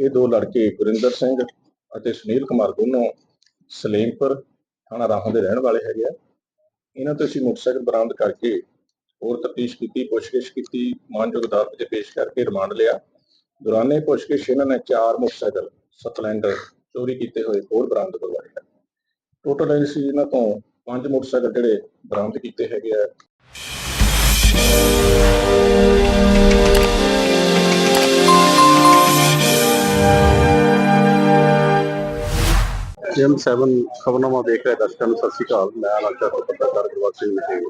ਇਹ ਦੋ ਲੜਕੇ, ਗੁਰਿੰਦਰ ਸਿੰਘ ਅਤੇ ਸੁਨੀਲ ਕੁਮਾਰ, ਦੋਨੋਂ ਸਲੇਮਪੁਰ ਥਾਣਾ ਰਾਹੋਂ ਦੇ ਰਹਿਣ ਵਾਲੇ ਹੈਗੇ ਆ। ਇਹਨਾਂ ਤੋਂ ਅਸੀਂ ਮੋਟਰਸਾਈਕਲ ਬਰਾਮਦ ਕਰਕੇ ਹੋਰ ਤਫਤੀਸ਼ ਕੀਤੀ, ਪੁੱਛਗਿੱਛ ਕੀਤੀ, ਮਾਨਯੋਗ ਅਦਾਲਤ 'ਚ ਪੇਸ਼ ਕਰਕੇ ਰਿਮਾਂਡ ਲਿਆ। ਦੌਰਾਨੇ ਪੁੱਛਗਿੱਛ ਇਹਨਾਂ ਨੇ ਚਾਰ ਮੋਟਰਸਾਈਕਲ ਸਪਲੈਂਡਰ ਚੋਰੀ ਕੀਤੇ ਹੋਏ, ਹੋਰ ਬਰਾਮਦ ਕਰਵਾਏ ਆ ਟੋਟਲ ਅਸੀਂ ਇਹਨਾਂ ਤੋਂ ਪੰਜ ਮੋਟਰਸਾਈਕਲ ਜਿਹੜੇ ਬਰਾਮਦ ਕੀਤੇ ਹੈਗੇ ਆ। ਜਮ 7 ਖਬਰਨਾਮਾ ਦੇਖ ਰਹੇ, ਦਰਸ਼ਕਾਂ ਨੂੰ ਸਤਿ ਸ਼੍ਰੀ ਅਕਾਲ। ਮੈਂ ਆਲਾਚਾ ਪੱਤਰਕਾਰ ਗੁਰਬਖਸ਼ ਸਿੰਘ ਮਟੇਲ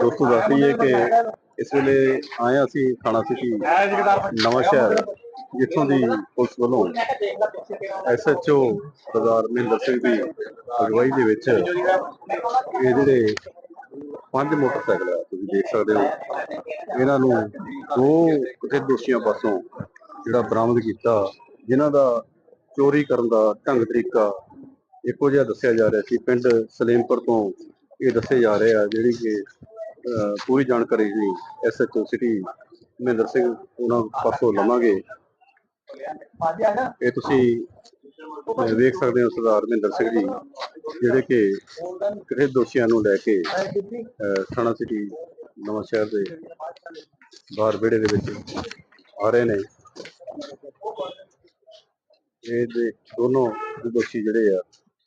ਦੋਸਤੋ, ਦੱਸ ਦਈਏ ਕਿ ਇਸ ਵੇਲੇ ਆਏ ਅਸੀਂ ਥਾਣਾ ਸਿਟੀ ਨਵਾਂ ਸ਼ਹਿਰ, ਜਿੱਥੋਂ ਦੀ ਪੁਲਿਸ ਵੱਲੋਂ ਐਸਐਚਓ ਸਰਦਾਰ ਮਹਿੰਦਰ ਸਿੰਘ ਦੀ ਅਗਵਾਈ ਦੇ ਵਿੱਚ ਇਹ ਜਿਹੜੇ ਪੰਜ ਮੋਟਰਸਾਈਕਲ ਆ, ਤੁਸੀਂ ਦੇਖ ਸਕਦੇ ਹੋ। ਇਹਨਾਂ ਨੂੰ ਦੋ ਕਥਿਤ ਦੋਸ਼ੀਆਂ ਪਾਸੋਂ ਜਿਹੜਾ ਬਰਾਮਦ ਕੀਤਾ, ਜਿਨ੍ਹਾਂ ਦਾ ਚੋਰੀ ਕਰਨ ਦਾ ਢੰਗ ਤਰੀਕਾ ਇੱਕੋ ਜਿਹਾ ਦੱਸਿਆ ਜਾ ਰਿਹਾ ਸੀ ਪਿੰਡ ਸਲੇਮਪੁਰ ਤੋਂ ਇਹ ਦੱਸੇ ਜਾ ਰਹੇ ਆ ਜਿਹੜੀ ਕਿ ਅਹ, ਪੂਰੀ ਜਾਣਕਾਰੀ ਜੀ ਐਸਐਚਓ ਸਿਟੀ ਮਹਿੰਦਰ ਸਿੰਘ ਉਹਨਾਂ ਪਾਸੋਂ ਲਵਾਂਗੇ। ਇਹ ਤੁਸੀਂ ਵੇਖ ਸਕਦੇ ਹੋ ਸਰਦਾਰ ਮਹਿੰਦਰ ਸਿੰਘ ਜੀ ਜਿਹੜੇ ਕਿ ਕਿਸੇ ਦੋਸ਼ੀਆਂ ਨੂੰ ਲੈ ਕੇ ਅਹ, ਥਾਣਾ ਸਿਟੀ ਨਵਾਂ ਸ਼ਹਿਰ ਦੇ ਬਾਹਰ ਵਿਹੜੇ ਦੇ ਵਿੱਚ ਆ ਰਹੇ ਨੇ। ਇਹ ਦੇ ਦੋਨੋਂ ਦੋਸ਼ੀ ਜਿਹੜੇ ਆ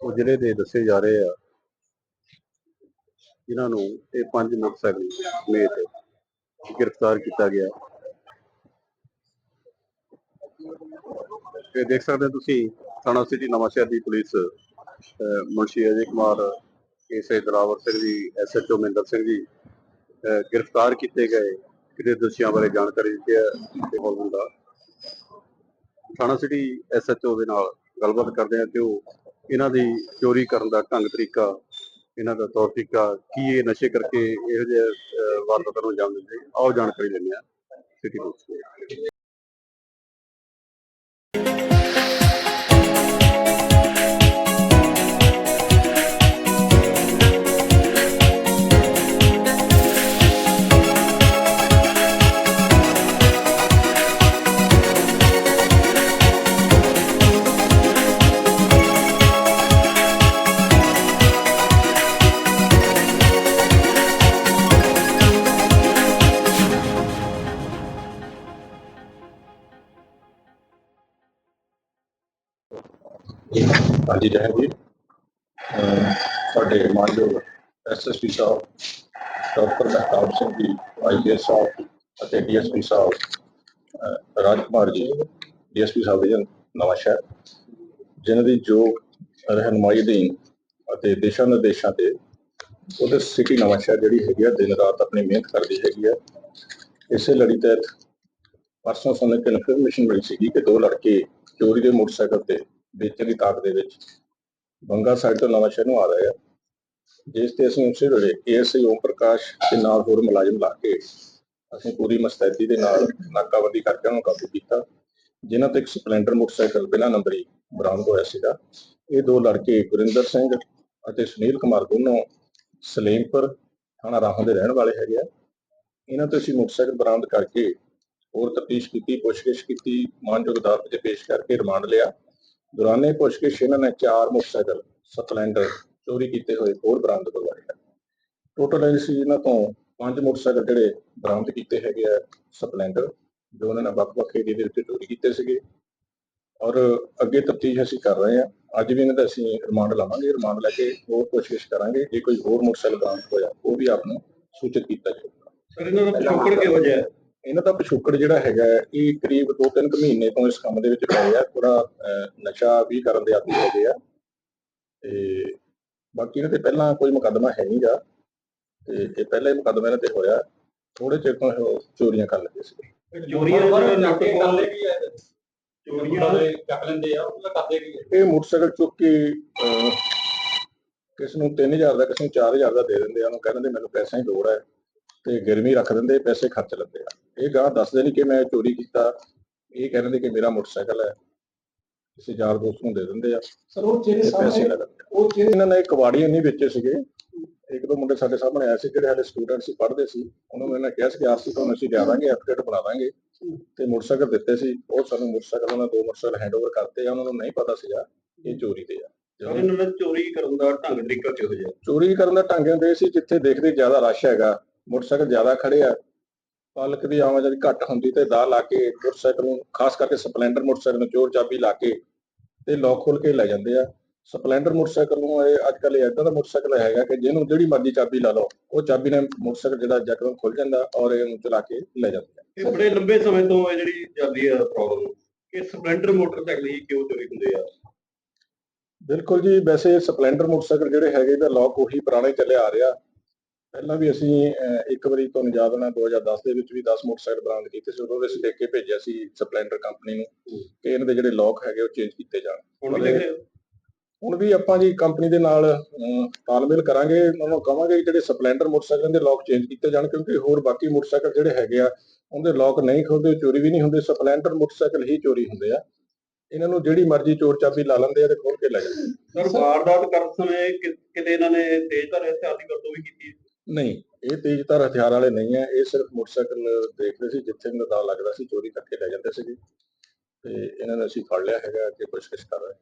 ਉਹ ਜ਼ਿਲ੍ਹੇ ਦੇ ਦੱਸੇ ਜਾ ਰਹੇ ਆ ਜਿਨ੍ਹਾਂ ਨੂੰ ਇਹ ਪੰਜ ਮੋਟਰਸਾਈਕਲ ਸਮੇਤ ਗ੍ਰਿਫਤਾਰ ਕੀਤਾ ਗਿਆ। ਇਹ ਦੇਖ ਸਕਦੇ ਤੁਸੀਂ ਥਾਣਾ ਸਿਟੀ ਨਵਾਂ ਦੀ ਪੁਲਿਸ ਮੁਨਸ਼ੀ ਅਜੇ ਕੁਮਾਰ ਐਸਏ ਦਰਾਵਰ ਸਿੰਘ ਜੀ ਐਸਐਚਓ ਮਹਿੰਦਰ ਸਿੰਘ ਜੀ ਅਹ, ਗ੍ਰਿਫਤਾਰ ਕੀਤੇ ਗਏ। ਕਿਤੇ ਦੋਸ਼ੀਆਂ ਬਾਰੇ ਜਾਣਕਾਰੀ ਦਿੱਤੀ ਹੈ ਤੇ ਹੋਰ ਹੁੰਦਾ। ਥਾਣਾ ਸਿਟੀ ਐਸਐਚਓ ਦੇ ਨਾਲ ਗੱਲਬਾਤ ਕਰਦੇ ਆ ਤੇ ਉਹ ਇਹਨਾਂ ਦੀ ਚੋਰੀ ਕਰਨ ਦਾ ਢੰਗ ਤਰੀਕਾ ਇਹਨਾਂ ਦਾ ਤੌਰ ਤਰੀਕਾ ਕੀ ਇਹ ਨਸ਼ੇ ਕਰਕੇ ਇਹੋ ਜਿਹੇ ਅਹ, ਵਾਰਦਾਤਾਂ ਨੂੰ ਅੰਜਾਮ ਦਿੰਦੇ? ਆਓ ਜਾਣਕਾਰੀ ਲੈਂਦੇ ਆ ਸਿਟੀ ਪੁਲਿਸ ਹਾਂਜੀ, ਜੈ ਜੀ। ਸਾਡੇ ਮਾਨਯੋਗ ਐਸਐਸਪੀ ਸਾਹਿਬ, ਡਾਕਟਰ ਮਹਿਤਾਬ ਸਿੰਘ ਜੀ ਆਈਪੀਐਸ ਸਾਹਿਬ ਅਤੇ ਡੀਐਸਪੀ ਸਾਹਿਬ, ਅਹ ਰਾਜਕੁਮਾਰ ਜੀ ਡੀਐਸਪੀ ਸਾਹਿਬ ਦੇ ਨਵਾਂ ਸ਼ਹਿਰ, ਜਿਨ੍ਹਾਂ ਦੀ ਜੋ ਰਹਿਨਮਾਈ ਦੀ ਅਤੇ ਦਿਸ਼ਾ ਨਿਰਦੇਸ਼ਾਂ ਤੇ ਉਹਦੇ ਸਿਟੀ ਨਵਾਂ ਸ਼ਹਿਰ ਜਿਹੜੀ ਹੈਗੀ ਆ, ਦਿਨ ਰਾਤ ਆਪਣੀ ਮਿਹਨਤ ਕਰਦੀ ਹੈਗੀ ਆ। ਇਸੇ ਲੜੀ ਤਹਿਤ ਪਰਸੋਂ ਸਾਨੂੰ ਇੱਕ ਇਨਫੋਰਮੇਸ਼ਨ ਮਿਲੀ ਸੀਗੀ ਕਿ ਦੋ ਲੜਕੇ ਚੋਰੀ ਦੇ ਮੋਟਰਸਾਈਕਲ ਤੇ ਵੇਚਣ ਦੀ ਤਾਕ ਦੇ ਵਿੱਚ ਬੰਗਾ ਸਾਈਡ ਤੋਂ ਨਵਾਂ ਸ਼ਹਿਰ ਨੂੰ ਆ ਰਹੇ ਆ। ਜਿਸ ਤੇ ਅਸੀਂ ਉਸੇ ਵੇਲੇ ਏਐਸਆਈ ਓਮ ਪ੍ਰਕਾਸ਼ ਦੇ ਨਾਲ ਹੋਰ ਮੁਲਾਜ਼ਮ ਲਾ ਕੇ ਅਸੀਂ ਪੂਰੀ ਮਸਤੈਦੀ ਦੇ ਨਾਲ ਨਾਕਾਬੰਦੀ ਕਰਕੇ ਉਹਨੂੰ ਕਾਬੂ ਕੀਤਾ, ਜਿਨ੍ਹਾਂ ਤੇ ਇੱਕ ਸਪਲੈਂਡਰ ਮੋਟਰਸਾਈਕਲ ਬਿਨਾਂ ਨੰਬਰੀ ਬਰਾਮਦ ਹੋਇਆ ਸੀਗਾ। ਇਹ ਦੋ ਲੜਕੇ, ਗੁਰਿੰਦਰ ਸਿੰਘ ਅਤੇ ਸੁਨੀਲ ਕੁਮਾਰ, ਦੋਨੋਂ ਸਲੇਮਪੁਰ ਥਾਣਾ ਰਾਹੋਂ ਦੇ ਰਹਿਣ ਵਾਲੇ ਹੈਗੇ ਆ। ਇਹਨਾਂ ਤੋਂ ਅਸੀਂ ਮੋਟਰਸਾਈਕਲ ਬਰਾਮਦ ਕਰਕੇ ਹੋਰ ਤਫਤੀਸ਼ ਕੀਤੀ, ਪੁੱਛਗਿੱਛ ਕੀਤੀ, ਮਾਨਯੋਗ ਅਦਾਲਤ 'ਚ ਪੇਸ਼ ਕਰਕੇ ਰਿਮਾਂਡ ਲਿਆ। ਦੌਰਾਨੇ ਪੁੱਛਗਿੱਛ ਇਹਨਾਂ ਨੇ ਚਾਰ ਮੋਟਰਸਾਈਕਲ ਸਪਲੈਂਡਰ ਚੋਰੀ ਕੀਤੇ ਹੋਏ, ਹੋਰ ਬਰਾਮਦ ਕਰਵਾਏ ਆ ਟੋਟਲ ਅਸੀਂ ਇਹਨਾਂ ਤੋਂ ਪੰਜ ਮੋਟਰਸਾਈਕਲ ਜਿਹੜੇ ਬਰਾਮਦ ਕੀਤੇ ਹੈਗੇ ਆ ਸਪਲੈਂਡਰ ਜੋ ਉਹਨਾਂ ਨੇ ਵੱਖ-ਵੱਖ ਏਰੀਏ ਦੇ ਵਿੱਚ ਚੋਰੀ ਕੀਤੇ ਸੀਗੇ। ਔਰ ਅੱਗੇ ਤਫਤੀਸ਼ ਅਸੀਂ ਕਰ ਰਹੇ ਹਾਂ। ਅੱਜ ਵੀ ਇਹਨਾਂ ਦਾ ਅਸੀਂ ਰਿਮਾਂਡ ਲਾਵਾਂਗੇ, ਰਿਮਾਂਡ ਲੈ ਕੇ ਹੋਰ ਕੋਸ਼ਿਸ਼ ਕਰਾਂਗੇ, ਜੇ ਕੋਈ ਹੋਰ ਮੋਟਰਸਾਈਕਲ ਬਰਾਮਦ ਹੋਇਆ, ਉਹ ਵੀ ਆਪ ਨੂੰ ਸੂਚਿਤ ਕੀਤਾ ਜਾਊਗਾ। ਸਰ, ਇਹਨਾਂ ਦਾ ਪਿਛੋਕੜ ਕਿਹੋ ਜਿਹਾ ਹੈ? ਇਹਨਾਂ ਦਾ ਪਿਛੋਕੜ ਜਿਹੜਾ ਹੈਗਾ ਹੈ, ਇਹ ਕਰੀਬ 2-3 ਕੁ ਮਹੀਨੇ ਤੋਂ ਇਸ ਕੰਮ ਦੇ ਵਿੱਚ ਪਏ ਆ ਥੋੜਾ ਨਸ਼ਾ ਵੀ ਕਰਨ ਦੇ ਆਦੀ ਹੈਗੇ ਆ। ਤੇ ਬਾਕੀ ਇਹਨਾਂ ਤੇ ਪਹਿਲਾਂ ਕੋਈ ਮੁਕੱਦਮਾ ਹੈ ਨਹੀਂਗਾ ਤੇ ਇਹ ਪਹਿਲਾ ਹੀ ਮੁਕੱਦਮਾ ਇਹਨਾਂ ਤੇ ਹੋਇਆ। ਥੋੜੇ ਚਿਰ ਤੋਂ ਇਹ ਚੋਰੀਆਂ ਕਰਨ ਲੱਗੇ ਸੀ। ਚੋਰੀਆਂ ਦੇ ਨੱਟ ਕੋਲ ਚੋਰੀਆਂ ਦੇ ਚੱਕ ਲੈਂਦੇ ਆ ਉਹ ਤਾਂ ਕਰਦੇ ਕੀ ਆ? ਇਹ ਮੋਟਰਸਾਈਕਲ ਚੁੱਕ ਕੇ ਅਹ, ਕਿਸ ਨੂੰ 3000 ਦਾ ਕਿਸ ਨੂੰ 4000 ਦਾ ਦੇ ਦਿੰਦੇ ਆ। ਉਹਨੂੰ ਕਹਿੰਦੇ ਮੈਨੂੰ ਪੈਸਿਆਂ ਦੀ ਲੋੜ ਹੈ। ਤੇ ਗਿਰਵੀ ਰੱਖ ਦਿੰਦੇ ਪੈਸੇ ਖਰਚ ਲੈਂਦੇ ਆ। ਇਹ ਗਾਹ ਦੱਸਦੇ ਨਹੀਂ ਕਿ ਮੈਂ ਚੋਰੀ ਕੀਤਾ। ਇਹ ਕਹਿੰਦੇ ਕਿ ਮੇਰਾ ਮੋਟਰਸਾਈਕਲ ਹੈ। ਕਿਸੇ ਯਾਰ ਦੋਸਤ ਨੂੰ ਦੇ ਦਿੰਦੇ ਆ। ਸਰ ਉਹ ਤੇ ਜਿਹੜੇ ਸਾਹਮਣੇ। ਉਹ ਜਿਹੜੇ ਇਹਨਾਂ ਨੇ ਕਬਾੜੀਆਂ ਨਹੀਂ ਵੇਚੇ ਸੀਗੇ। ਇੱਕ ਦੋ ਮੁੰਡੇ ਸਾਡੇ ਸਾਹਮਣੇ ਆਏ ਸੀ ਜਿਹੜੇ ਸਾਡੇ ਸਟੂਡੈਂਟ ਸੀ ਪੜ੍ਹਦੇ ਸੀ। ਉਹਨਾਂ ਨੂੰ ਇਹਨਾਂ ਕਿਹਾ ਸੀ ਕਿ ਆਰਸੀ ਤੁਹਾਨੂੰ ਅਸੀਂ ਲਿਆ ਦਾਂਗੇ ਐਫਕੇਟ ਬਣਾ ਦਾਂਗੇ। ਤੇ ਮੋਟਰਸਾਈਕਲ ਦਿੱਤੇ ਸੀ। ਉਹ ਸਾਨੂੰ ਮੋਟਰਸਾਈਕਲ ਉਹਨਾਂ ਦੋ ਮੋਟਰਸਾਈਕਲ ਹੈਂਡਓਵਰ ਕਰਤੇ ਆ। ਉਹਨਾਂ ਨੂੰ ਨਹੀਂ ਪਤਾ ਸੀਗਾ ਇਹ ਚੋਰੀ ਦੇ ਆ। ਇਹਨਾਂ ਦਾ ਚੋਰੀ ਕਰਨ ਦਾ ਢੰਗ ਤਰੀਕਾ ਕਿਹੋ ਜਿਹਾ ਚੋਰੀ ਕਰਨ ਦਾ ਢੰਗ ਹੁੰਦੇ ਸੀ ਜਿੱਥੇ ਦੇਖਦੇ ਜ਼ਿਆਦਾ ਰਸ਼ ਹੈਗਾ। ਮੋਟਰਸਾਈਕਲ ਜ਼ਿਆਦਾ ਖੜੇ ਆ ਪਾਲਕ ਦੀ ਆਵਾਜਾਈ ਘੱਟ ਹੁੰਦੀ ਤੇ ਦਾ ਲਾ ਕੇ ਮੋਟਰਸਾਈਕਲ ਨੂੰ ਖਾਸ ਕਰਕੇ ਸਪਲੈਂਡਰ ਮੋਟਰਸਾਈਕਲ ਨੂੰ ਚੋਰ ਚਾਬੀ ਲਾ ਕੇ ਤੇ ਲੋਕ ਖੋਲ ਕੇ ਲੈ ਜਾਂਦੇ ਆ। ਸਪਲੈਂਡਰ ਮੋਟਰਸਾਈਕਲ ਨੂੰ ਇਹ ਅੱਜ ਕੱਲ੍ਹ ਇਦਾਂ ਦਾ ਮੋਟਰਸਾਈਕਲ ਹੈਗਾ ਕਿ ਜਿਹਨੂੰ ਜਿਹੜੀ ਮਰਜ਼ੀ ਚਾਬੀ ਲਾ ਲਓ ਉਹ ਚਾਬੀ ਨਾਲ ਮੋਟਰਸਾਈਕਲ ਜਿਹੜਾ ਜਕਦਮ ਖੁੱਲ ਜਾਂਦਾ ਔਰ ਇਹਨੂੰ ਚਲਾ ਕੇ ਲੈ ਜਾਂਦੇ ਆ। ਇਹ ਬੜੇ ਲੰਬੇ ਸਮੇਂ ਤੋਂ ਇਹ ਜਿਹੜੀ ਚੱਲਦੀ ਹੈ ਪ੍ਰੋਬਲਮ ਕਿ ਸਪਲੈਂਡਰ ਮੋਟਰਸਾਈਕਲ ਹੀ ਕਿਉਂ ਚੋਰੀ ਹੁੰਦੇ ਆ? ਬਿਲਕੁਲ ਜੀ ਵੈਸੇ ਸਪਲੈਂਡਰ ਮੋਟਰਸਾਈਕਲ ਜਿਹੜੇ ਹੈਗੇ ਦਾ ਲੋਕ ਉਹੀ ਪੁਰਾਣੇ ਚੱਲੇ ਆ ਰਿਹਾ। ਪਹਿਲਾਂ ਵੀ ਅਸੀਂ ਇੱਕ ਵਾਰੀ ਤੁਹਾਨੂੰ ਯਾਦ ਹੋਣਾ 2010 ਦੇ ਵਿੱਚ ਵੀ 10 ਮੋਟਰਸਾਈਕਲ ਬਰਾਮਦ ਕੀਤੇ ਸੀ ਉਦੋਂ ਵੀ ਅਸੀਂ ਲਿਖ ਕੇ ਭੇਜਿਆ ਸੀ ਸਪਲੈਂਡਰ ਕੰਪਨੀ ਨੂੰ ਕਿ ਇਹਨਾਂ ਦੇ ਜਿਹੜੇ ਲੋਕ ਹੈਗੇ ਉਹ ਚੇਂਜ ਕੀਤੇ ਜਾਣ ਹੁਣ ਵੀ? ਹੁਣ ਵੀ ਆਪਾਂ ਜੀ ਕੰਪਨੀ ਦੇ ਨਾਲ ਤਾਲਮੇਲ ਕਰਾਂਗੇ ਉਹਨਾਂ ਨੂੰ ਕਵਾਂਗੇ ਕਿ ਜਿਹੜੇ ਸਪਲੈਂਡਰ ਮੋਟਰਸਾਈਕਲ ਦੇ ਲੋਕ ਚੇਂਜ ਕੀਤੇ ਜਾਣ ਕਿਉਂਕਿ ਹੋਰ ਬਾਕੀ ਮੋਟਰਸਾਈਕਲ ਜਿਹੜੇ ਹੈਗੇ ਆ ਉਹਦੇ ਲੋਕ ਨਹੀਂ ਖੁੱਲਦੇ ਚੋਰੀ ਵੀ ਨਹੀਂ ਹੁੰਦੇ ਸਪਲੈਂਡਰ ਮੋਟਰਸਾਈਕਲ ਹੀ ਚੋਰੀ ਹੁੰਦੇ ਆ ਇਹਨਾਂ ਨੂੰ ਜਿਹੜੀ ਮਰਜ਼ੀ ਚੋਰ ਚਾਬੀ ਲਾ ਲੈਂਦੇ ਆ ਤੇ ਖੋਲ ਕੇ ਲੈ ਜਾਂਦੇ। ਸਰ ਵਾਰਦਾਤ ਕਰਨ ਸਮੇਂ ਕਿਤੇ ਇਹਨਾਂ ਨੇ ਤੇਜ਼ਧਾਰ ਹਥਿਆਰ ਦੀ ਵਰਤੋਂ ਵੀ ਕੀਤੀ ਹੈ। ਨਹੀਂ ਇਹ ਤੇਜ਼ਧਾਰ ਹਥਿਆਰ ਵਾਲੇ ਨਹੀਂ ਹੈ। ਇਹ ਸਿਰਫ ਮੋਟਰਸਾਈਕਲ ਦੇਖਦੇ ਸੀ ਜਿੱਥੇ ਇਹਨਾਂ ਦਾ ਲੱਗਦਾ ਸੀ ਚੋਰੀ ਕਰਕੇ ਲੈ ਜਾਂਦੇ ਸੀਗੇ। ਤੇ ਇਹਨਾਂ ਨੂੰ ਅਸੀਂ ਫੜ ਲਿਆ ਹੈਗਾ ਕਿ ਪੁੱਛਗਿੱਛ ਕਰ ਰਹੇ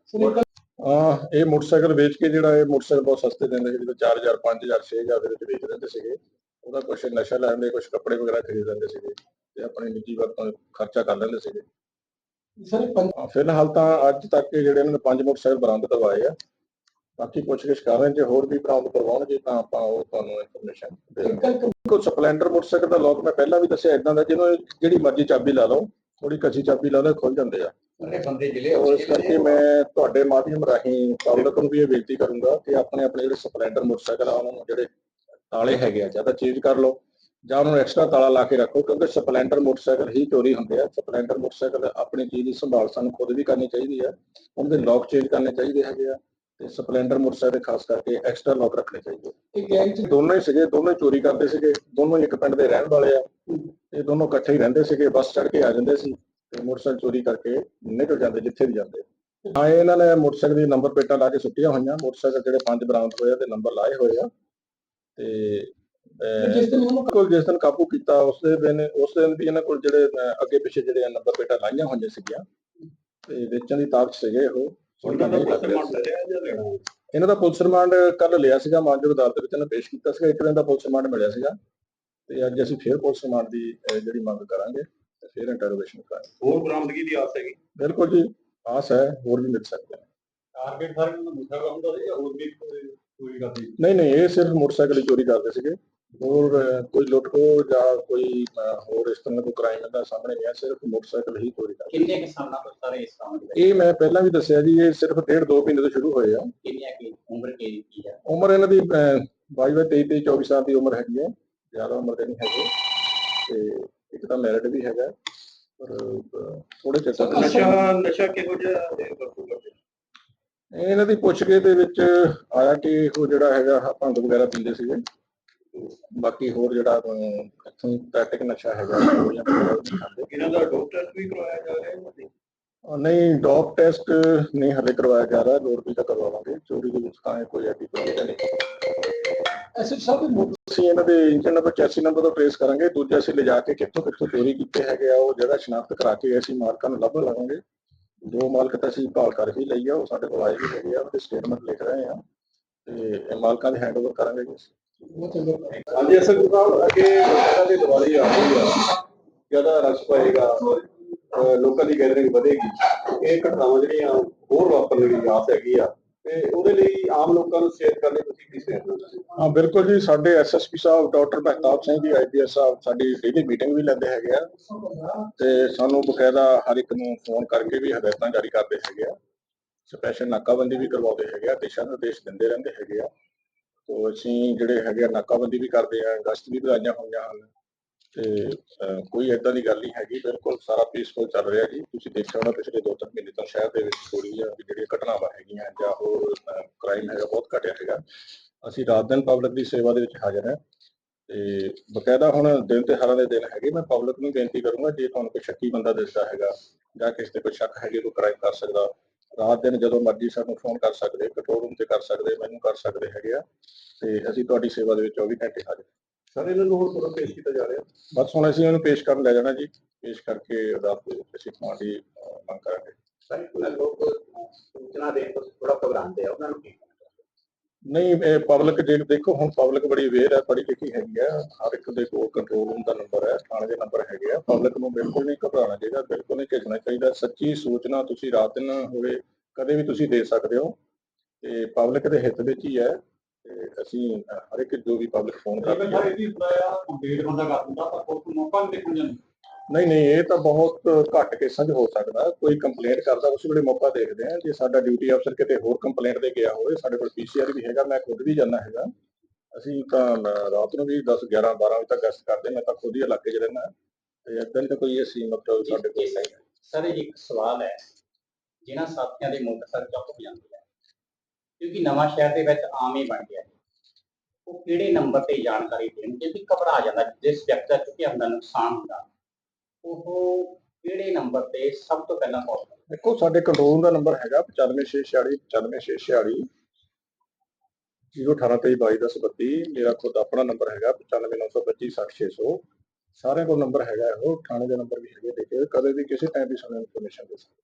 ਆ ਇਹ ਮੋਟਰਸਾਈਕਲ ਵੇਚ ਕੇ ਜਿਹੜਾ ਇਹ ਮੋਟਰਸਾਈਕਲ ਬਹੁਤ ਸਸਤੇ ਦਿੰਦੇ ਸੀ ਜਿਵੇਂ 4000 5000 6000 ਦੇ ਵਿੱਚ ਵੇਚ ਦਿੰਦੇ ਸੀਗੇ। ਉਹਦਾ ਕੁਛ ਨਸ਼ਾ ਲੈਣ ਦੇ ਕੁਛ ਕੱਪੜੇ ਵਗੈਰਾ ਖਰੀਦ ਲੈਂਦੇ ਸੀਗੇ ਤੇ ਆਪਣੀ ਨਿੱਜੀ ਵਰਤੋਂ ਖਰਚਾ ਕਰ ਲੈਂਦੇ ਸੀਗੇ। ਹਾਂ, ਫਿਲਹਾਲ ਤਾਂ ਅੱਜ ਤੱਕ ਜਿਹੜੇ ਇਹਨਾਂ ਨੇ ਪੰਜ ਮੋਟਰਸਾਈਕਲ ਬਰਾਮਦ ਕਰਵਾਏ ਆ ਬਾਕੀ ਪੁੱਛਗਿੱਛ ਕਰ ਰਹੇ ਜੇ ਹੋਰ ਵੀ ਬਰਾਮਦ ਕਰਵਾਉਣਗੇ ਤਾਂ ਆਪਾਂ ਉਹ ਤੁਹਾਨੂੰ ਇਨਫੋਰਮੇਸ਼ਨ ਦੇ ਕੋ ਸਪਲੈਂਡਰ ਮੋਟਰਸਾਈਕਲ ਦਾ ਲੋਕ ਮੈਂ ਪਹਿਲਾਂ ਵੀ ਦੱਸਿਆ ਇਦਾਂ ਦਾ ਜਿਹਨੂੰ ਜਿਹੜੀ ਮਰਜ਼ੀ ਚਾਬੀ ਲਾ ਲਓ ਥੋੜੀ ਕੱਚੀ ਚਾਬੀ ਲਾ ਲਓ ਖੁੱਲ ਜਾਂਦੇ ਆ। ਬੰਦੇ ਜ਼ਿਲ੍ਹੇ ਇਸ ਕਰਕੇ ਮੈਂ ਤੁਹਾਡੇ ਮਾਧਿਅਮ ਰਾਹੀਂ ਪਬਲਿਕ ਨੂੰ ਵੀ ਇਹ ਬੇਨਤੀ ਕਰੂੰਗਾ ਕਿ ਆਪਣੇ ਆਪਣੇ ਜਿਹੜੇ ਸਪਲੈਂਡਰ ਮੋਟਰਸਾਈਕਲ ਆ ਉਹਨਾਂ ਨੂੰ ਜਿਹੜੇ ਤਾਲੇ ਹੈਗੇ ਆ ਜਾਂ ਤਾਂ ਚੇਂਜ ਕਰ ਲਓ ਜਾਂ ਉਹਨਾਂ ਨੂੰ ਐਕਸਟਰਾ ਤਾਲਾ ਲਾ ਕੇ ਰੱਖੋ ਕਿਉਂਕਿ ਸਪਲੈਂਡਰ ਮੋਟਰਸਾਈਕਲ ਹੀ ਚੋਰੀ ਹੁੰਦੇ ਆ। ਸਪਲੈਂਡਰ ਮੋਟਰਸਾਈਕਲ ਆਪਣੀ ਚੀਜ਼ ਦੀ ਸੰਭਾਲ ਸਾਨੂੰ ਖੁਦ ਵੀ ਕਰਨੀ ਚਾਹੀਦੀ ਆ ਉਹਦੇ ਲੋਕ ਚੇਂਜ ਕਰਨੇ ਚਾਹੀਦੇ ਹੈਗੇ ਆ। ਤੇ ਸਪਲੈਂਡਰ ਮੋਟਰਸਾਈਕਲ ਖਾਸ ਕਰਕੇ ਐਕਸਟਰਾ ਲੋਕ ਰੱਖਣੇ ਚਾਹੀਦੇ ਇਹ ਗੈਂਗ ਚ ਦੋਨੋਂ ਹੀ ਸੀਗੇ ਦੋਨੋਂ ਚੋਰੀ ਕਰਦੇ ਸੀਗੇ ਦੋਨੋਂ ਇੱਕ ਪਿੰਡ ਦੇ ਰਹਿਣ ਵਾਲੇ ਆ। ਇਹ ਦੋਨੋਂ ਇਕੱਠੇ ਹੀ ਰਹਿੰਦੇ ਸੀਗੇ ਬੱਸ ਚੜ੍ਹ ਕੇ ਆ ਜਾਂਦੇ ਸੀ ਤੇ ਮੋਟਰਸਾਈਕਲ ਚੋਰੀ ਕਰਕੇ ਨਿਕਲ ਜਾਂਦੇ ਜਿੱਥੇ ਵੀ ਜਾਂਦੇ। ਹਾਂ ਇਹ ਇਹਨਾਂ ਨੇ ਮੋਟਰਸਾਈਕਲ ਦੀ ਨੰਬਰ ਪਲੇਟਾਂ ਲਾ ਕੇ ਸੁੱਟੀਆਂ ਹੋਈਆਂ। ਮੋਟਰਸਾਈਕਲ ਜਿਹੜੇ ਪੰਜ ਬਰਾਮਦ ਹੋਏ ਆ ਤੇ ਨੰਬਰ ਲਾਏ ਹੋਏ ਆ। ਤੇ ਜਿਸ ਦਿਨ ਉਹਨਾਂ ਕੋਲ ਜਿਸ ਦਿਨ ਕਾਬੂ ਕੀਤਾ ਉਸ ਦੇ ਦਿਨ ਉਸ ਦਿਨ ਵੀ ਇਹਨਾਂ ਕੋਲ ਜਿਹੜੇ ਅੱਗੇ ਪਿੱਛੇ ਜਿਹੜੇ ਨੰਬਰ ਪਲੇਟਾਂ ਲਾਈਆਂ ਹੋਈਆਂ ਸੀਗੀਆਂ ਤੇ ਵੇਚਣ ਦੀ ਤਾਕਤ ਸੀਗੇ ਉਹ। ਉਹਨਾਂ ਦਾ ਨਹੀਂ ਲੱਗ ਪੁਲਿਸ ਰਿਹਾ ਰਿਮਾਂਡ ਲੈ ਲਿਆ ਜਾਂ ਲੈਣਾ ਇਹਨਾਂ ਦਾ ਪੁਲਿਸ ਰਿਮਾਂਡ ਕੱਲ ਲਿਆ ਸੀਗਾ ਮਾਨਯੋਗ ਅਦਾਲਤ ਵਿੱਚ ਇਹਨਾਂ ਪੇਸ਼ ਕੀਤਾ ਸੀਗਾ। ਇੱਕ ਦਿਨ ਦਾ ਪੁਲਿਸ ਰਿਮਾਂਡ ਮਿਲਿਆ ਸੀਗਾ। ਤੇ ਅੱਜ ਅਸੀਂ ਫੇਰ ਪੁਲਿਸ ਰਿਮਾਂਡ ਦੀ ਅਹ, ਜਿਹੜੀ ਮੰਗ ਕਰਾਂਗੇ ਤੇ ਫੇਰ ਇੰਟਰੋਗੇਸ਼ਨ ਕਰਾਂਗੇ। ਹੋਰ ਬਰਾਮਦਗੀ ਦੀ ਆਸ ਹੈਗੀ? ਬਿਲਕੁਲ ਜੀ ਆਸ ਹੈ ਹੋਰ ਵੀ ਮਿਲ ਸਕਦੇ ਨੇ ਟਾਰਗੇਟ ਸਾਰੇ ਨੂੰ ਮੋਟਰਸਾਈਕਲ ਹੁੰਦਾ ਸੀ ਜਾਂ ਹੋਰ ਵੀ ਕੋਈ ਚੋਰੀ ਕਰਦੀ ਸੀ? ਨਹੀਂ ਨਹੀਂ ਇਹ ਸਿਰਫ ਮੋਟਰਸਾਈਕਲ ਹੀ ਚੋਰੀ ਕਰਦੇ ਸੀਗੇ। ਹੋਰ ਕੋਈ ਲੁੱਟ ਜਾਂ ਕੋਈ ਅਹ, ਹੋਰ ਇਸ ਤਰ੍ਹਾਂ ਦਾ ਕੋਈ ਕ੍ਰਾਈਮ ਦਾ ਸਾਹਮਣੇ ਨਹੀਂ ਆਇਆ ਸਿਰਫ ਮੋਟਰਸਾਈਕਲ ਹੀ ਚੋਰੀ ਕਰਦੇ ਕਿੰਨੇ ਕਿਸਾਨਾਂ ਤੋਂ ਸਾਰੇ ਇਸ ਕੰਮ ਦੇ ਵਿੱਚ? ਇਹ ਮੈਂ ਪਹਿਲਾਂ ਵੀ ਦੱਸਿਆ ਜੀ ਇਹ ਸਿਰਫ ਡੇਢ ਦੋ ਮਹੀਨੇ ਤੋਂ ਸ਼ੁਰੂ ਹੋਏ ਆ। ਕਿੰਨੀਆਂ ਕੀ ਉਮਰ ਕੀ ਕੀ ਹੈ ਉਮਰ ਇਹਨਾਂ ਦੀ 22 23 23 24 ਸਾਲ ਦੀ ਉਮਰ ਹੈਗੀ ਹੈ ਜ਼ਿਆਦਾ ਉਮਰ ਦੇ ਨਹੀਂ ਹੈਗੇ। ਤੇ ਇੱਕ ਤਾਂ ਮੈਰਿਡ ਵੀ ਹੈਗਾ ਪਰ ਥੋੜੇ ਚਿਰ ਤੋਂ ਨਸ਼ਾ ਨਸ਼ਾ ਕਿਹੋ ਜਿਹਾ ਇਹ ਵਰਤੋਂ ਕਰਦੇ ਇਹਨਾਂ ਦੀ ਪੁੱਛਗੇ ਦੇ ਵਿੱਚ ਆਇਆ ਕਿ ਉਹ ਜਿਹੜਾ ਹੈਗਾ ਭੰਗ ਵਗੈਰਾ ਪੀਂਦੇ ਸੀਗੇ। ਬਾਕੀ ਹੋਰ ਜਿਹੜਾ ਸਿੰਥੈਟਿਕ ਨਸ਼ਾ ਹੈਗਾ ਉਹ ਜਾਂ ਇਹਨਾਂ ਦਾ ਡਾਕਟਰ ਵੀ ਕਰਵਾਇਆ ਜਾ ਰਿਹਾ ਹੈ ਨਹੀਂ? ਡੌਪ ਟੈਸਟ ਨਹੀਂ ਹਲੇ ਕਰਵਾਇਆ ਜਾ ਰਿਹਾ ਲੋੜ ਵੀ ਤਾਂ ਕਰਵਾਵਾਂਗੇ ਚੋਰੀ ਦੇ ਵਿੱਚ ਤਾਂ ਕੋਈ ਐਡੀ ਪ੍ਰੋਬਲਮ ਨਹੀਂ। ਐਸੇ ਸਭ ਅਸੀਂ ਇਹਨਾਂ ਦੇ ਇੰਜਨ ਨੰਬਰ ਚੈਸੀ ਨੰਬਰ ਤੋਂ ਟ੍ਰੇਸ ਕਰਾਂਗੇ ਦੂਜਾ ਅਸੀਂ ਲਿਜਾ ਕੇ ਕਿੱਥੋਂ ਕਿੱਥੋਂ ਚੋਰੀ ਕੀਤੇ ਹੈਗੇ ਆ ਉਹ ਜਗ੍ਹਾ ਸ਼ਨਾਖਤ ਕਰਾ ਕੇ ਅਸੀਂ ਮਾਲਕਾਂ ਨੂੰ ਲੱਭ ਲਵਾਂਗੇ। ਦੋ ਮਾਲਕ ਤਾਂ ਅਸੀਂ ਭਾਲ ਕਰ ਹੀ ਲਈ ਆ ਉਹ ਸਾਡੇ ਕੋਲ ਆਏ ਵੀ ਹੈਗੇ ਆ ਉਹਦੇ ਸਟੇਟਮੈਂਟ ਲਿਖ ਰਹੇ ਆ ਤੇ ਇਹ ਮਾਲਕਾਂ ਦੇ ਹੈਂਡਓਵਰ ਕਰਾਂਗੇ ਜੀ। ਹਾਂਜੀ, ਅਸਲ ਸਾਹਿਬ ਅੱਗੇ ਲੋਕਾਂ ਦੀ ਦੀਵਾਲੀ ਆ ਰਹੀ ਆ। ਜ਼ਿਆਦਾ ਰਸ਼ ਪਏਗਾ ਲੋਕਾਂ ਦੀ ਗੈਦਰਿੰਗ ਵਧੇਗੀ। ਇਹ ਘਟਨਾਵਾਂ ਜਿਹੜੀਆਂ ਹੋਰ ਵਾਪਰਨ ਦੀ ਆਸ ਹੈਗੀ ਆ। ਤੇ ਉਹਦੇ ਲਈ ਆਮ ਲੋਕਾਂ ਨੂੰ ਸੇਧ ਕਰਨ ਤੁਸੀਂ ਕੀ ਸੇਧ ਹਾਂ, ਬਿਲਕੁਲ ਜੀ। ਸਾਡੇ ਐਸਐਸਪੀ ਸਾਹਿਬ, ਡਾਕਟਰ ਮਹਿਤਾਬ ਸਿੰਘ ਜੀ ਆਈਪੀਐਸ ਸਾਹਿਬ, ਸਾਡੀ ਡੇਲੀ ਮੀਟਿੰਗ ਵੀ ਲੈਂਦੇ ਹੈਗੇ ਆ। ਤੇ ਸਾਨੂੰ ਬਕਾਇਦਾ ਹਰ ਇੱਕ ਨੂੰ ਫੋਨ ਕਰਕੇ ਵੀ ਹਦਾਇਤਾਂ ਜਾਰੀ ਕਰਦੇ ਹੈਗੇ ਆ। ਸਪੈਸ਼ਲ ਨਾਕਾਬੰਦੀ ਵੀ ਕਰਵਾਉਂਦੇ ਹੈਗੇ ਆ, ਦਿਸ਼ਾ ਨਿਰਦੇਸ਼ ਦਿੰਦੇ ਰਹਿੰਦੇ ਹੈਗੇ ਆ। ਤੋਂ ਅਸੀਂ ਜਿਹੜੇ ਹੈਗੇ ਆ ਨਾਕਾਬੰਦੀ ਵੀ ਕਰਦੇ ਆ, ਗਸ਼ਤ ਵੀ ਵਧਾਈਆਂ ਹੋਈਆਂ ਹਨ। ਤੇ ਕੋਈ ਏਦਾਂ ਦੀ ਗੱਲ ਨਹੀਂ ਹੈਗੀ, ਬਿਲਕੁਲ ਸਾਰਾ ਪੀਸਫੁਲ ਚੱਲ ਰਿਹਾ ਜੀ। ਤੁਸੀਂ ਦੇਖਿਆ ਹੋਣਾ ਪਿਛਲੇ ਦੋ ਤਿੰਨ ਮਹੀਨੇ ਤੋਂ ਸ਼ਹਿਰ ਦੇ ਵਿੱਚ ਚੋਰੀ ਆ ਵੀ ਜਿਹੜੀਆਂ ਘਟਨਾਵਾਂ ਹੈਗੀਆਂ ਜਾਂ ਹੋਰ ਕ੍ਰਾਈਮ ਹੈਗਾ, ਬਹੁਤ ਘਟਿਆ ਹੈਗਾ। ਅਸੀਂ ਰਾਤ ਦਿਨ ਪਬਲਿਕ ਦੀ ਸੇਵਾ ਦੇ ਵਿੱਚ ਹਾਜ਼ਰ ਹਾਂ। ਤੇ ਬਕਾਇਦਾ ਹੁਣ ਦਿਨ ਤਿਉਹਾਰਾਂ ਦੇ ਦਿਨ ਹੈਗੇ, ਮੈਂ ਪਬਲਿਕ ਨੂੰ ਬੇਨਤੀ ਕਰੂੰਗਾ, ਜੇ ਤੁਹਾਨੂੰ ਕੋਈ ਸ਼ੱਕੀ ਬੰਦਾ ਦਿਸਦਾ ਹੈਗਾ ਜਾਂ ਕਿਸੇ ਤੇ ਕੋਈ ਸ਼ੱਕ ਹੈਗੇ, ਕੋਈ ਕ੍ਰਾਈਮ ਕਰ ਸਕਦਾ ਰਾਤ ਦਿਨ ਜਦੋਂ ਮਰਜ਼ੀ ਸਾਨੂੰ ਫੋਨ ਕਰ ਸਕਦੇ ਕੰਟਰੋਲ ਰੂਮ ਤੇ ਕਰ ਸਕਦੇ ਮੈਨੂੰ ਕਰ ਸਕਦੇ ਹੈਗੇ ਆ ਤੇ ਅਸੀਂ ਤੁਹਾਡੀ ਸੇਵਾ ਦੇ ਵਿੱਚ 24 ਘੰਟੇ ਹਾਜ਼ਰ ਸਰ ਇਹਨਾਂ ਨੂੰ ਹੁਣ ਤੁਰੰਤ ਪੇਸ਼ ਕੀਤਾ ਜਾ ਰਿਹਾ? ਬਸ ਹੁਣ ਅਸੀਂ ਉਹਨੂੰ ਪੇਸ਼ ਕਰਨ ਲੈ ਜਾਣਾ ਜੀ। ਪੇਸ਼ ਕਰਕੇ ਅਦਾਲਤ ਦੇ ਵਿੱਚ ਅਸੀਂ ਦੀ ਅਹ, ਮੰਗ ਕਰਾਂਗੇ। ਸਰ ਲੋਕ ਸੂਚਨਾ ਦੇਣ ਤੋਂ ਥੋੜਾ ਘਬਰਾਉਂਦੇ ਆ ਉਹਨਾਂ ਨੂੰ ਕੀ ਨਹੀਂ, ਇਹ ਪਬਲਿਕ ਜੇ ਦੇਖੋ, ਹੁਣ ਪਬਲਿਕ ਬੜੀ ਅਵੇਅਰ ਹੈ, ਪੜ੍ਹੀ ਲਿਖੀ ਹੈਗੀ ਆ ਹਰ ਇੱਕ ਦੇ ਕੋਲ ਕੰਟਰੋਲ ਰੂਮ ਦਾ ਨੰਬਰ ਹੈ, ਥਾਣੇ ਦੇ ਨੰਬਰ ਹੈਗੇ ਆ ਪਬਲਿਕ ਨੂੰ ਬਿਲਕੁਲ ਨਹੀਂ ਘਬਰਾਉਣਾ ਚਾਹੀਦਾ, ਬਿਲਕੁਲ ਨਹੀਂ ਝਿਜਕਣਾ ਚਾਹੀਦਾ, ਸੱਚੀ ਸੂਚਨਾ ਤੁਸੀਂ ਰਾਤ ਦਿਨ ਹੋਵੇ ਕਦੇ ਵੀ ਤੁਸੀਂ ਦੇ ਸਕਦੇ ਹੋ, ਤੇ ਪਬਲਿਕ ਦੇ ਹਿੱਤ ਵਿੱਚ ਹੀ ਹੈ, ਤੇ ਅਸੀਂ ਹਰ ਇੱਕ ਜੋ ਵੀ ਪਬਲਿਕ ਫੋਨ ਕਰਦੀ ਹੈ। ਇਹਦੀ ਕੰਪਲੀਟ ਬੰਦਾ ਕਰ ਦਿੰਦਾ ਪਰ ਕੋਈ ਮੌਕਾ ਨਹੀਂ ਦੇਖਣ ਜਾਂਦਾ ਨਹੀਂ ਨਹੀਂ ਇਹ ਤਾਂ ਬਹੁਤ ਘੱਟ ਕੇਸਾਂ 'ਚ ਹੋ ਸਕਦਾ। ਕੋਈ ਕੰਪਲੇਂਟ ਕਰਦਾ ਉਸ ਵੇਲੇ ਮੌਕਾ ਦੇਖਦੇ ਆ। ਜੇ ਸਾਡਾ ਡਿਊਟੀ ਅਫਸਰ ਕਿਤੇ ਹੋਰ ਕੰਪਲੇਂਟ ਦੇ ਗਿਆ ਹੋਵੇ ਸਾਡੇ ਕੋਲ ਪੀਸੀਆਰ ਵੀ ਹੈਗਾ ਮੈਂ ਖੁਦ ਵੀ ਜਾਂਦਾ ਹੈਗਾ। ਅਸੀਂ ਤਾਂ ਰਾਤ ਨੂੰ ਵੀ 10 11 12 ਵਜੇ ਤੱਕ ਗਸ਼ਤ ਕਰਦੇ ਮੈਂ ਤਾਂ ਖੁਦ ਹੀ ਇਲਾਕੇ 'ਚ ਰਹਿੰਦਾ। ਤੇ ਏਦਾਂ ਦੀ ਤਾਂ ਕੋਈ ਅਸੀਂ ਮਤਲਬ ਸਾਡੇ ਕੋਲ ਨਹੀਂ ਹੈ। ਸਰ ਇੱਕ ਸਵਾਲ ਹੈ। ਜਿਨ੍ਹਾਂ ਸਾਥੀਆਂ ਦੇ ਮੋਟਰਸਾਈਕਲ ਚੁੱਕ ਹੋ ਜਾਂਦੇ ਆ ਕਿਉਂਕਿ ਨਵਾਂ ਸ਼ਹਿਰ ਦੇ ਵਿੱਚ ਆਮ ਹੀ ਬਣ ਗਿਆ। ਉਹ ਕਿਹੜੇ ਨੰਬਰ ਤੇ ਜਾਣਕਾਰੀ ਦੇਣਗੇ? ਵੀ ਘਬਰਾ ਜਾਂਦਾ ਜਿਸ ਵਿਅਕਤੀ ਦਾ ਚੁੱਕਿਆ ਹੁੰਦਾ ਨੁਕਸਾਨ ਹੁੰਦਾ। ਉਹ ਕਿਹੜੇ ਨੰਬਰ ਤੇ ਸਭ ਤੋਂ ਪਹਿਲਾਂ ਕਾਲ ਕਰੇ? ਦੇਖੋ, ਸਾਡੇ ਕੰਟਰੋਲ ਦਾ ਨੰਬਰ ਹੈਗਾ 95646 95646 01823221032 ਮੇਰਾ ਖੁਦ ਆਪਣਾ ਨੰਬਰ ਹੈਗਾ 9592560600 ਸਾਰਿਆਂ ਕੋਲ ਨੰਬਰ ਹੈਗਾ ਉਹ ਥਾਣੇ ਦੇ ਨੰਬਰ ਵੀ ਹੈਗੇ ਦੇਖੇ ਕਦੇ ਵੀ ਕਿਸੇ ਟਾਈਮ ਵੀ ਸਾਨੂੰ ਇਨਫੋਰਮੇਸ਼ਨ ਦੇ ਸਕਦੇ।